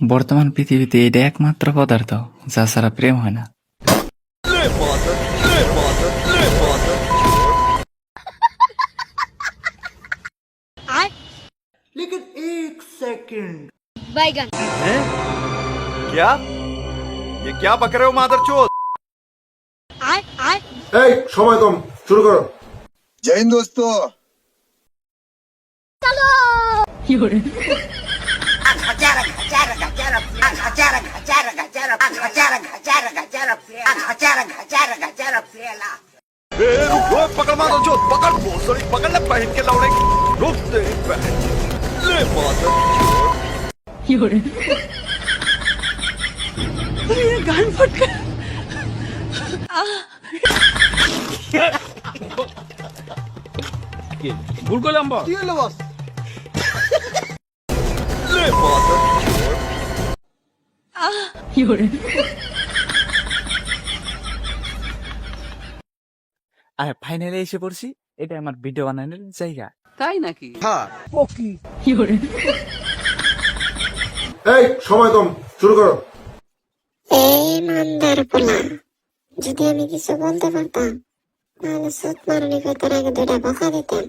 বর্তমান পৃথিবীতে এটা একমাত্র পদার্থ যা ছাড়া প্রেম হয় না बैगन क्या ये क्या बक रहे हो मादर आय आय এই সময় কম শুরু করো जय हिंद रुको पकड़ मारो जो पकड़ भोसड़ी पकड़ ले पहन के लौड़े रुक दे पहन ले माता योरे ये गान फट गया गुलगुल अंबा ये लो बस। আর ফাইনালি এসে পড়ছি এটা আমার ভিডিও বানানোর জায়গা। এই সময় কম শুরু করো। এই মান্দার পোলা যদি আমি কিছু বলতে পারতাম তাহলে সুত মারুনি তার আগে দুইটা বকা দিতাম